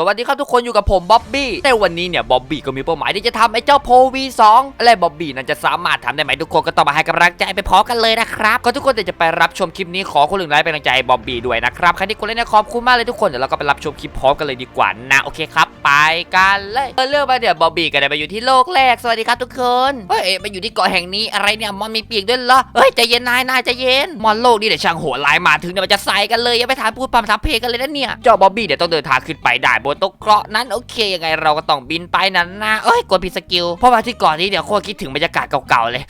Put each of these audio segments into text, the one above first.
สวัสดีครับทุกคนอยู่กับผมบ๊อบบี้ในวันนี้เนี่ยบ๊อบบี้ก็มีเป้าหมายที่จะทำไอ้เจ้าโพวีสองและบ๊อบบี้นั้นจะสามารถทำได้ไหมทุกคนก็ต้องมาให้กำลังใจไปพร้อมกันเลยนะครับก็ทุกคนเดี๋ยวจะไปรับชมคลิปนี้ขอคนหนึ่งไลค์เป็นกำลังใจบ๊อบบี้ด้วยนะครับใครที่กดไลค์นี่ยขอบคุณมากเลยทุกคนเดี๋ยวเราก็ไปรับชมคลิปพร้อมกันเลยดีกว่านะโอเคครับไปกันเลยเรื่องมาเดี๋ยวบ๊อบบี้ก็ได้ไปอยู่ที่โลกแรกสวัสดีครับทุกคนเฮ้ยไปอยู่ที่เกาะแห่งนี้อะไรเนี่ยมอนมีปีกด้วยเหรอเฮ้ยใจเย็นนายนายใจเย็นมอนโลกนี่เดี๋ยวช่างโหดร้ายมาถึงเนี่ยมันจะใส่กันเลยอย่าไปถามพูดปั๊มทับเพกันเลยนะเนี่ยเจ้าบ๊อบบี้เดี๋ยวต้องเดินทางขึ้นไปได้บนโต๊ะเกราะนั้นโอเคยังไงเราก็ต้องบินไปนั่นนะเอ้ยกดผิดสกิลเพราะว่าที่ก่อนนี้เดี๋ยวโคตรคิดถึงบรรยากาศเก่าๆเลย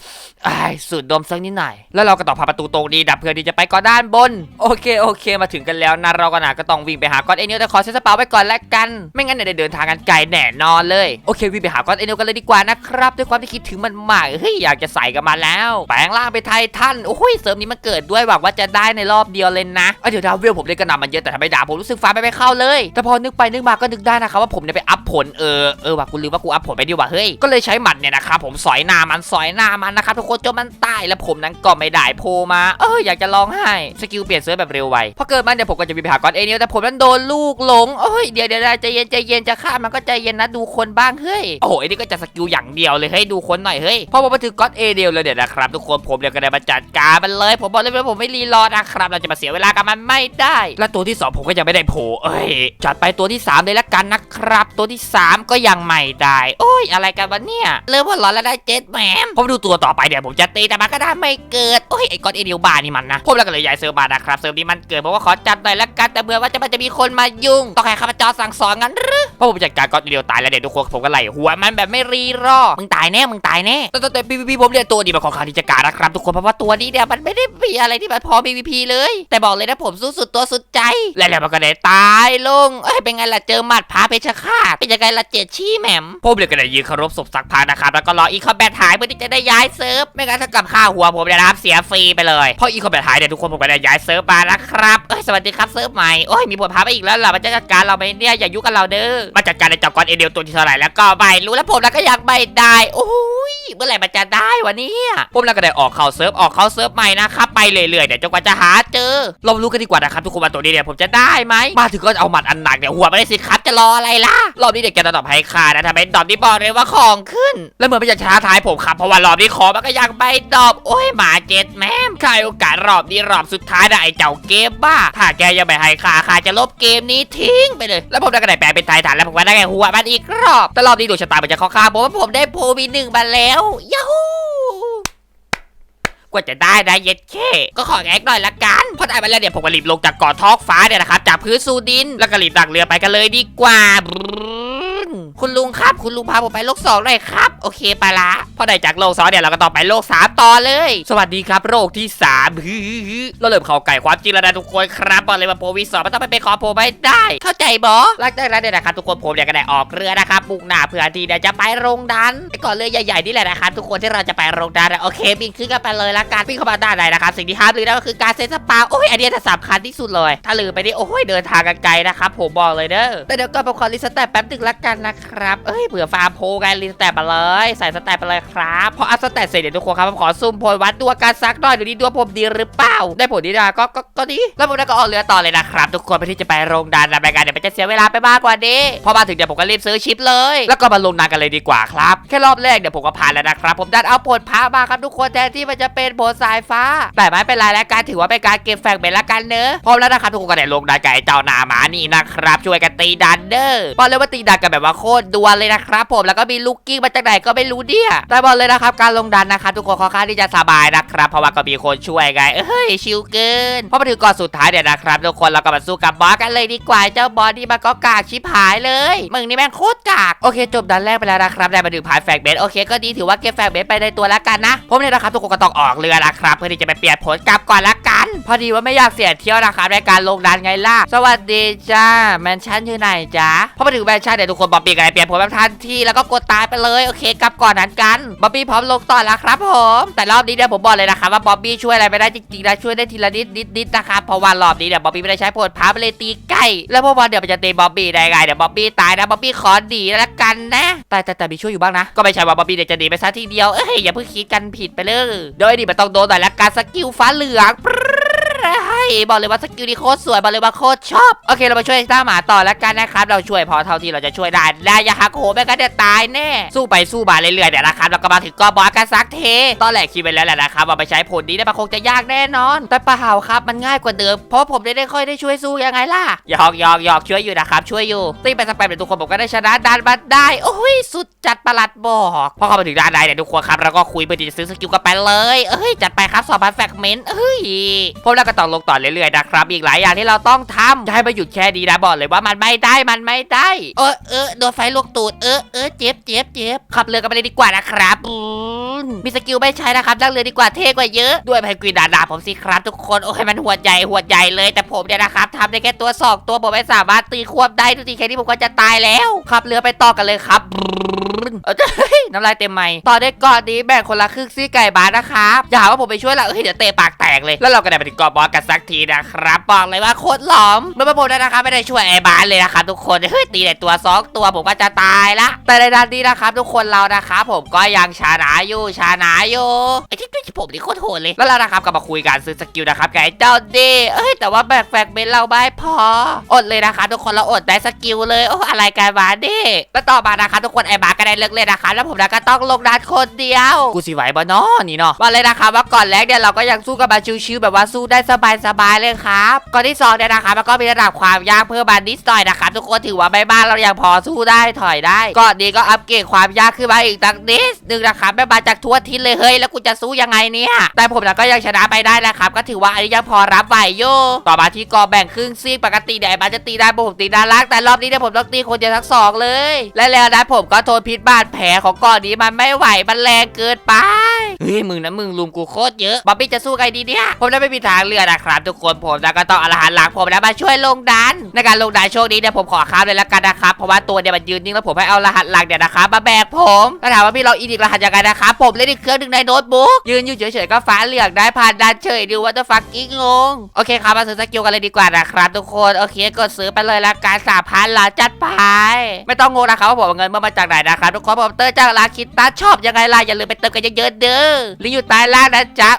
ไอ้สูดดมสักนิดหน่อยแล้วเราก็ต้องพาประตูตรงนี้ดับเพื่อที่จะไปเก่อนด้านบน โอเคโอเค มาถึงกันแล้วนะเราก็น่าก็ต้องวิ่งไปหาก้อนเอเนียลแต่ขอเซ็ตสปาไว้ก่อนแล้วกัน ไม่งั้นเนี่ยได้เดินทางกันไกลแน่นอนเลยโอเควิ่งไปหาก้อนเอเนียลกันเลยดีกว่านะครับด้วยความที่คิดถึงมันมากเฮ้ยอยากจะใส่กันมาแล้ว แปลงร่างไปไททันโอ้ยเสริมนี้มันเกิดด้วยหวังว่าจะได้ในรอบเดียวเลยนะเดี๋ยวดาวเวลผมเล่นกระหน่ำมันเยอะแต่ทำไมดาผมรู้สึกฟ้าไปไม่เข้าเลยแต่พอนึกไปนึกมาก็นึกได้นะครับว่าผมเนี่ยไปอัพผลเออเออว่ากูลืมว่ากูอัพผลไปดีกว่าเฮ้ยก็เลยใช้หมัดเนี่ยนะครับผมสอยหน้ามันสอยหน้ามันนะครับทุกคนจนมันตายแล้วผมนั้นก็ไม่ได้โผมาเอออยากจะร้องไห้สกิลเปลี่ยนเซิร์ฟแบบเร็วไวพอเกิดมาเนี่ยผมก็จะมีไปหาก้อนเอเนียแต่ผมนั้นโดนลูกหลงโอ้ยเดี๋ยวเดี๋ยวใจเย็นใจเย็นจะฆ่ามันก็ใจเย็นนะดูคนบ้างเฮ้ยโอ้โหไอ้นี่ก็จะสกิลอย่างเดียวเลยให้ดูคนหน่อยเฮ้ยพอผมมาถึงก้อนเอเนียลเลยเดี๋ยนะครับทุกคนผมเนี่ยก็ได้มาจัดการมันเลย ผมบอกเลยว่าผมไม่รีรอนะครับ เราจะมาเสียเวลากับมันไม่ได้ และตัวที่สองผมก็ยังไม่ได้โผล่เอ้ยจัดไปตัวที่สามเลยละกันนะครับ ตัวที่สามก็ยังไม่ได้ โอ้ยอะไรกันวะเนี่ยเริ่มว่าร้อนแล้วได้เจ็ดแหมมผมดูตัวต่อไปเดี๋ยวผมจะตีแต่มันก็ได้ไม่เกิดโอ้ยไอ้ก้อนเอเดียวบานี่มันนะผมแล้วก็เลยย้ายเซิร์ฟมานะครับเซิร์ฟนี้มันเกิดเพราะว่าขอจัดหน่อยละกันแต่เบื่อว่าจะมันจะมีคนมายุ่งต้องให้ข้าพเจ้าสั่งสอนงั้นหรือเพราะผมจัดการก้อนเอเดียวตายแล้วเดี๋ยวทุกคนผมก็ไล่หัวมันแบบไม่รีรอ มึงตายแน่ มึงตายแน่ แต่แต่ PVP ผมเนี่ยตัวนี้มันค่อนข้างที่จะการนะครับ ทุกคนเพราะว่าตัวนี้เนี่ยมันไม่ได้มีอะไรที่มันพอ PVP เลย แต่บอกเลยนะผมสู้สุดตัวสุดใจ แล้วแล้วมันก็ได้ตายลง เอ้ยเป็นไงล่ะเจอหมัดพาเพชรฆาตเป็นยังไงล่ะเจ็ดชี้แหม่มผมเลยก็ได้ยืนเคารพศพสักพักนะครับแล้วก็รออีคอมแบทหายเพื่อที่จะได้ย้ายเซิร์ฟไม่งั้นถ้ากับค่าหัวผมเนี่ยนะครับเสียฟรีไปเลยเพราะอีคอมแบทหายเนี่ยทุกคนผมก็ได้ย้ายเซิร์ฟมานะครับเอ้ยสวัสดีครับเซิร์ฟใหม่โอ้ยมีผลพาไปอีกแล้วเหรอมันจะจัดการเราไหมเนี่ยอย่ายุ่งกับเราเด้อมาจัดการในจับก้อนเอเดียวตัวที่เท่าไหร่แล้วก็ไม่รู้แล้วผมแล้วก็อยากไม่ได้โอ้ยเมื่อไหร่มันจะได้วะเนี่ยผมแล้วก็ได้ออกเข้าเซิร์ฟออกเข้าเซิร์ฟใหม่นะครับไปเรื่อยๆเดี๋ยวจนกว่าจะหา เจอ เรารู้กันดีกว่านะครับทุกคนว่าตัวนี้เนี่ยผมจะได้ไหมมาถึงก็เอาหมัดอันหนักเนี่ยหัวไม่ได้สิครับจะรออะไรล่ะรอบนี้เด็กแกจะตอบให้ค่านะทำไมดอบนี้บอกเลยว่าของขึ้น แล้วเหมือนมันจะช้าท้ายผมครับเพราะว่ารอบนี้ขอมันก็ยังไม่ดอบโอ้ยหมาเจ็ดแม่มใครโอกาสรอบนี้รอบสุดท้ายนะไอ้เจ้าเกมบ้า ถ้าแกยังไม่ให้ค่าค่าจะลบเกมนี้ทิ้งไปเลย แล้วผมได้กระไดแปลเป็นไทยฐานแล้วผมก็ได้แค่หัวมันอีกรอบแต่รอบนี้ดวงชะตามันจะเข้าข้างผมว่าผมได้โพวีหนึ่งมาแล้วยูฮู กว่าจะได้นะเย็ดเคก็ขอแอกหน่อยละกันเพราะได้มาแล้วเดี๋ยวผมก็รีบลงจากเกาะท้องฟ้าเนี่ยนะครับจากพื้นสู่ดินแล้วก็รีบดักเรือไปกันเลยดีกว่า คุณลุงครับ คุณลุงพาผมไปโลกสองหน่อยครับ โอเคไปละพอได้จากโลกสองเนี่ยเราก็ต่อไปโลกสามต่อเลย สวัสดีครับ โลกที่สามฮึฮึเราเริ่มเข้าไก่ความจริงแล้วนะทุกคนครับบอกเลยว่าโปรวีสองมันต้องไปเป็นขอโปรไม่ได้ เข้าใจบอหลังจากนั้นเนี่ยนะครับทุกคนผมเนี่ยก็ได้ออกเรือนะครับบุกหน้าเพื่อที่เดี๋ยวจะไปโรงดันไปก่อนเรือใหญ่ๆนี่แหละนะครับทุกคนที่เราจะไปโรงดันโอเคบินขึ้นกันไปเลยละกันบินเข้ามาด้านในนะครับสิ่งที่ห้ามลืมนั่นก็คือการเซ็นสปาโอ้ยอันเนี้ยจะสำคัญที่สุดเลย ถ้าลืมไปนี่โอ้ยเดินทางกันไกลนะครับผมบอกเลยเด้อแต่เดี๋ยวก่อนผมขอรีสแตทแป๊บนึงละกันนะครับครับ เอ้ยเผื่อฟาร์มโพกันรีสแตทมาเลย ใส่สแตทไปเลยครับพออัพสแตทเสร็จเดี๋ยวทุกคนครับผมขอซุ่มโพลวัดดวงการซักหน่อยดูดิดวงผมดีหรือเปล่า ได้ผลดีนะก็ก็ก็ดีแล้วผมก็ออกเรือต่อเลยนะครับทุกคนเพื่อที่จะไปโรงดันนะรายการเดี๋ยวมันจะเสียเวลาไปมากกว่านี้พอมาถึงเดี๋ยวผมก็รีบซื้อชิปเลย แล้วก็มาลงดันกันเลยดีกว่าครับแค่รอบแรกเดี๋ยวผมก็ผ่านแล้วนะครับผมดันเอาผลพามาครับทุกคนแทนที่มันจะเป็นผลสายฟ้า แต่ไม่เป็นไรแล้วการถือว่าเป็นการเก็บแฟกเบนละกันเนอะพร้อมแล้วนะครับทุกคนก็ได้ลงดันกับไอ้เจ้าหนาหมานี่นะครับช่วยกันตีดันเดอบอกเลยว่าตีดันกันแบบว่าโคตรดวลเลยนะครับผมแล้วก็มีลูกกิ้งมาจากไหนก็ไม่รู้เนี่ยแต่บอกเลยนะครับการลงดันนะครับทุกคนค่อนข้างที่จะสบายนะครับเพราะว่าก็มีคนช่วยไงเอ้ยชิลเกินพอมาถึงก่อนสุดท้ายเนี่ยนะครับทุกคนเราก็มาสู้กับบอสกันเลยดีกว่าเจ้าบอสนี่มันก็กากชิบหายเลยมึงนี่แม่งโคตรกากโอเค จบดันแรกไปแล้วนะครับได้มาถึงผ่านแฟกเบนโอเคก็ดีถือว่าเก็บแฟกเบนไปในตัวแล้วกันนะผมเนี่ยนะครับทุกคนก็ต้องออกเรือนะครับเพื่อที่จะไปเปลี่ยนผลกลับก่อนละกัน พอดีว่าไม่อยากเสียเที่ยวนะครับในการลงดันไงล่ะสวัสดีจ้าแมนชั่นอยู่ไหนจ๊ะพอมาถึงแมนชั่นเดี๋ยทุกคนบอบบี้กันเปลี่ยนผลแบบทันทีแล้วก็กดตายไปเลยโอเคกลับก่อนนั้นกันบอบบี้พร้อมลงต่อแล้วครับผมแต่รอบนี้เนี่ยผมบอกเลยนะครับว่าบอบบี้ช่วยอะไรไม่ได้จริงๆนะช่วยได้ทีละนิดนิดนิดนะครับเพราะว่ารอบนี้เนี่ยบอบบี้ไม่ได้ใช้ผลพาไปเลยตีใกล้แล้วพอวันเดี๋ยวมันจะตีบอบบี้ได้ไงเดี๋ยวบอบบี้ตายนะบอบบี้ขอดีแล้วกันนะแต่แต่แต่มีช่วยอยู่บ้างนะ ก็ไม่ใช่ว่าบอบบี้เนี่ยจะดีไปซะทีเดียวเอ้ยอย่าเพิ่งคิดกันผิดไปเลยโดยนี่มันต้องโดนหน่อยละกันสกิลฟ้าเหลือง บอกเลยว่าสกิลนี้โคตรสวยบอกเลยว่าโคตรชอบโอเคเรามาช่วยต้าหมาต่อแล้วกันนะครับเราช่วยพอเท่าที่เราจะช่วยได้และอย่าหักโหมไม่งั้นเดี๋ยวตายแน่สู้ไปสู้มาเรื่อยๆเดี๋ยวนะครับเราก็มาถึงกอบอสกันสักเทตอนแรกคิดไปแล้วแหละนะครับว่าไปใช้ผลนี้ได้มันคงจะยากแน่นอน แต่ปล่าครับมันง่ายกว่าเดิมเพราะผมได้ได้ค่อยได้ช่วยสู้ยังไงล่ะหยอกหยอกหยอกช่วยอยู่นะครับช่วยอยู่ตีไปสักแป๊บเดี๋ยวทุกคนผมก็ได้ชนะดันมาได้โอ้ยสุดจัดประหลัดบอกพอเข้ามาถึงด้านใดเนี่ยทุกคนครับเราก็คุยเพื่อที่จะซื้อสกิลกันไปเลยเอ้ยจัดไปครับสอบพันแฟกเมนต์เอ้ยผมแล้วก็ต้องลงต่อเรื่อยๆนะครับ อีกหลายอย่างที่เราต้องทำจะให้มาหยุดแค่ดีนะบอกเลยว่ามันไม่ได้มันไม่ได้ เออเออโดนไฟลวกตูดเออเออเจ็บเจ็บเจ็บขับเรือกันไปเลยดีกว่านะครับอืมมีสกิลไม่ใช้นะครับนั่งเรือดีกว่าเท่กว่าเยอะด้วยไพกวินดาดาผมสิครับทุกคนโอ้ยมันหัวใหญ่หัวใหญ่เลยแต่ผมเนี่ยนะครับทำได้แค่ตัวสองตัวผมไม่สามารถตีควบได้ทุกทีแค่นี้ผมก็จะตายแล้วขับเรือไปต่อกันเลยครับ เอ้ยน้ำลายเต็มไมค์ต่อได้กอนนี้แบ่งคนละครึ่งซี่ไก่บาสนะครับ อย่าหาว่าผมไปช่วยละเอ้ยเดี๋ยวเตะปากแตกเลย แล้วเราก็ได้ไปถึงกอบอสกันสักทีนะครับบอกเลยว่าโคตรหลอมเมื่อผมได้นะครับไม่ได้ช่วยไอ้บาสเลยนะครับทุกคนเฮ้ยตีแต่ตัวสองตัวผมก็จะตายละ แต่ในด้านนี้นะครับ ทุกคนเรานะครับผมก็ยังชนะอยู่ชนะอยู่ไอ้ที่ที่ผมนี่โคตรโหดเลยแล้วเรานะครับก็มาคุยกันซื้อสกิลนะครับกับไอ้เจ้าดีเอ้ยแต่ว่าแบกแฟกเบนเราไม่พอ อดเลยนะครับทุกคนเราอดได้สกิลเลยโอ้อะไรกันวะดิแล้วต่อมานะครับทุกคนไอ้บาสก็ได้เลกเล่นนะครับแล้วผมนะก็ต้องลงดันคนเดียว กูสิไหวบ่เนาะนี่เนาะว่าเลยนะครับว่าก่อนแรกเนี่ยเราก็ยังสู้กันมาชิวๆแบบว่าสู้ได้สบายๆเลยครับก่อนที่สองเนี่ยนะครับมันก็มีระดับความยากเพิ่มมานิดหน่อยนะครับทุกคนถือว่าไม่บ้านเรายังพอสู้ได้ถอยได้ก่อนนี้ก็อัปเกรดความยากขึ้นมาอีกตั้งนิดนึงนะครับไม่มาจากทั่วทิศเลยเฮ้ยแล้วกูจะสู้ยังไงเนี่ยแต่ผมนะก็ยังชนะไปได้นะครับก็ถือว่าอันนี้ยังพอรับไหวอยู่ต่อมาที่กอแบ่งครึ่งซีกปกติเดี๋ยวไอ้บาสจะตีได้ผมตีด้านล่างแต่รอบนี้เนี่ยผมต้องตีคนเดียวทั้งสองเลย และแล้วนะผมก็ทนพิษบาดแผลของก้อนนี้มันไม่ไหวมันแรงเกินไป เฮ้ยมึงนะมึงลุมกูโคตรเยอะบ๊อบบี้จะสู้ไงดีเนี่ยผมได้ไม่มีทางเลือกนะครับทุกคนผมนะก็ต้องอาหารหลักผมนะมาช่วยลงดันในการลงดันโช่วงนี้เนี่ยผมขอค้ามเลยละกันนะครับเพราะว่าตัวเนี่ยมันยืนนิ่งแล้วผมให้เอารหัสหลักเนี่ยนะครับมาแบกผมถ้าถามว่าพี่เราอีดิกรหัสยังไงนะครับผมเล่นอีกเครื่องหนึ่งในโน้ตบุ๊กยืนอยู่เฉยๆก็ฟ้าเหลืองได้ผ่านดันเฉยดูว่าจะฟักกิ้งงงโอเคครับมาซื้อสกิลกันเลยดีกว่านะครับทุกคนโอเคกดซื้อไปเลยละกันสามพันละจัดไปไม่ต้องงงนะครับว่าผมเงินมาจากไหนนะครับทุกคนผมเตอร์จากร้าคิตัสชอบยังไงล่ะอย่าลืมไปเติมกันเยอะๆเด้อลิงก์อยู่ใต้ล่างนะจ๊ะ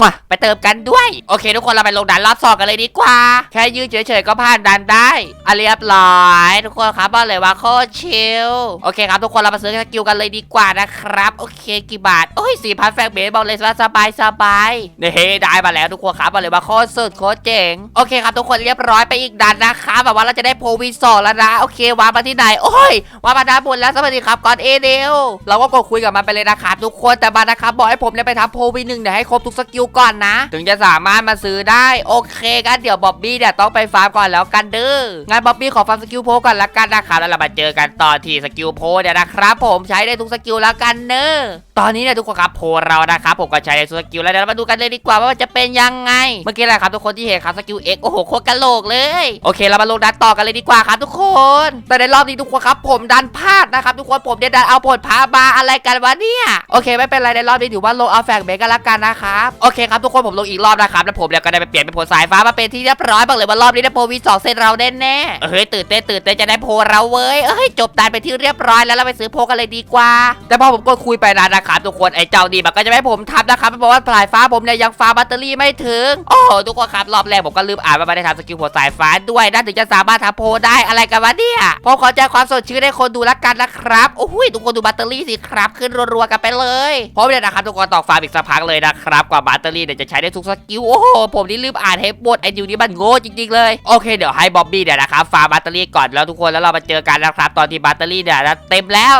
มั่วไปเติมกันด้วย โอเค ทุกคนเราไปลงดันรอบสองกันเลยดีกว่า แค่ยืนเฉยๆก็ผ่านดันได้อะเรียบร้อย ทุกคนครับบอกเลยว่าโคตรชิลโอเคครับทุกคนเรามาซื้อสกิลกันเลยดีกว่านะครับโอเคกี่บาทโอ้ยสี่พันแฟกเบสบอกเลยว่าสบายสบายๆนี่ยได้มาแล้วทุกคนครับบอกเลยว่าโคตรสุดโคตรเจ๋งโอเคครับทุกคนเรียบร้อยไปอีกดันนะครับแบบว่าเราจะได้โพวีสองแล้วนะโอเควางมาที่ไหนโอ้ยว่ามาด้านบนแล้วสวัสดีครับก่อนเอเดลเราก็กดคุยกับมันไปเลยนะครับทุกคนแต่มานะครับบอกให้ผมเนี่ยไปทำโพวีหนึ่งเดี๋ยวให้ครบทุกสกิลก่อนนะ ถึงจะสามารถมาซื้อได้โอเคกันเดี๋ยวบ๊อบบี้เนี่ยต้องไปฟาร์มก่อนแล้วกันเด้องั้นบ๊อบบี้ขอฟาร์มสกิลโพก่อนละกันนะครับแล้วเรามาเจอกันต่อที่สกิลโพเนี่ยนะครับผมใช้ได้ทุกสกิลแล้วกันเนอะตอนนี้เนี่ยทุกคนครับโพเรานะครับผมก็ใช้ได้ทุกสกิลแล้วเดี๋ยวเรามาดูกันเลยดีกว่าว่ามันจะเป็นยังไง เมื่อกี้แหละครับทุกคนที่เห็นครับสกิลเอ็กโอ้โหโคตรกะโหลกเลยโอเคเรามาลงดันต่อกันเลยดีกว่าครับทุกคน แต่ในรอบนี้ทุกคนครับผมดันพลาดนะครับทุกคนผมเนี่ยดันเอาผลพามาอะไรกันวะเนี่ยโอเคไม่เป็นไรในรอบนี้ถือว่าลงเอาแฟกเบกันละกันนะครับโอเคครับทุกคนผมลงอีกรอบนะครับแล้วผมเนี่ยก็ได้ไปเปลี่ยนเป็นผลสายฟ้ามาเป็นที่เรียบร้อยบอกเลยว่ารอบนี้ได้โพวีสองเซนเราแน่ๆเฮ้ยตื่นเต้นตื่นเต้นจะได้โพเราเว้ยเอ้ยจบตานไปที่เรียบร้อยแล้วเราไปซื้อโพกันเลยดีกว่า แต่พอผมกดคุยไปนานนะครับทุกคนไอ้เจ้าดีมันก็จะไม่ผมทำนะครับมันบอกว่าสายฟ้าผมเนี่ยยังฟ้าแบตเตอรี่ไม่ถึงโอ้โหทุกคนครับรอบแรกผมก็ลืมอ่านว่าไม่ได้ทำสกิลหัวสายฟ้าด้วยนั่นถึงจะสามารถทำโพได้อะไรกันวะเนี่ยผมขอแจ้งความสดชื่นให้คนดูละกันนะครับโอ้โหทุกคนดูแบตเตอรี่สิครับขึ้นรัวๆกันไปเลยเพราะเนี่ยนะครับทุกคนต้อกฟาร์มอีกสักพักเลยนะครับกว่าแบตเตอรี่เนี่ยจะใช้ได้ทุกสกิลโอ้โหผมนี่ลืมอ่านให้หมดไอ้ดิวนี่มันโง่จริงๆเลยโอเคเดี๋ยวให้บ๊อบบี้เนี่ยนะครับฟาร์มแบตเตอรี่ก่อนแล้วทุกคนแล้วเรามาเจอกันนะครับตอนที่แบตเตอรี่เนี่ยเต็มแล้ว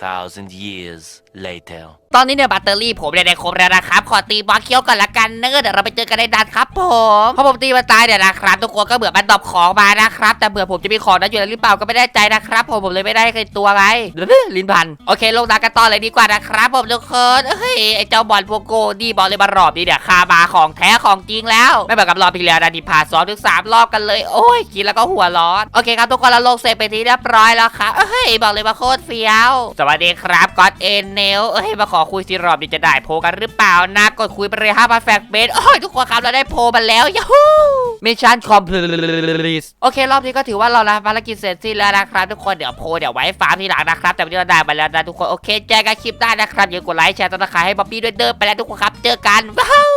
2,000 years later. ตอนนี้เนี่ยแบตเตอรี่ผมเนี่ยได้ครบแล้วนะครับ ขอตีบอสเคี้ยวก่อนละกันเนอะเดี๋ยวเราไปเจอกันในดันครับผมพอผมตีมันตายเนี่ยนะครับทุกคนก็เบื่อมันดอปของมานะครับ แต่เบื่อผมจะมีของนั้นอยู่แล้วหรือเปล่าก็ไม่แน่ใจนะครับ ผมผมเลยไม่ได้เคยตัวไงลิ้นพัน โอเค ลงดันกันต่อเลยดีกว่านะครับ ผมทุกคนเฮ้ยไอเจ้าบอลโปโกดีบอลเลยมารอบนี้เนี่ยคามาของแท้ของจริงแล้ว ไม่เหมือนกับรอบที่แล้วนะที่ผ่านสองถึงสามรอบกันเลยโอ้ยกินแล้วก็หัวร้อนโอเคครับทุกคนเราลงเสร็จไปที่เรียบร้อยแล้วครับเฮ้ยบอกเลยว่าโคตรเฟี้ยวสวัสดีครับก็อดเอ็นเนลเอ้ยมาขอคุยสิรอบนี้จะได้โพลกันหรือเปล่านะกดคุยไปเลยห้าพันแฟกเบสโอ้ยทุกคนครับเราได้โพลมาแล้วยูฮูมิชชั่นคอมพลีทโอเค รอบนี้ก็ถือว่าเราละภารกิจเสร็จสิ้นแล้วนะครับทุกคนเดี๋ยวโพลเดี๋ยวไว้ฟาร์มทีหลังนะครับ แต่วันนี้เราได้มาแล้วนะทุกคนโอเคเจอกันคลิปได้นะครับอย่าลืมกดไลค์แชร์ต้นราคาให้บ๊อบบี้ด้วยเดินไปแล้วทุกคนครับเจอกันว้าว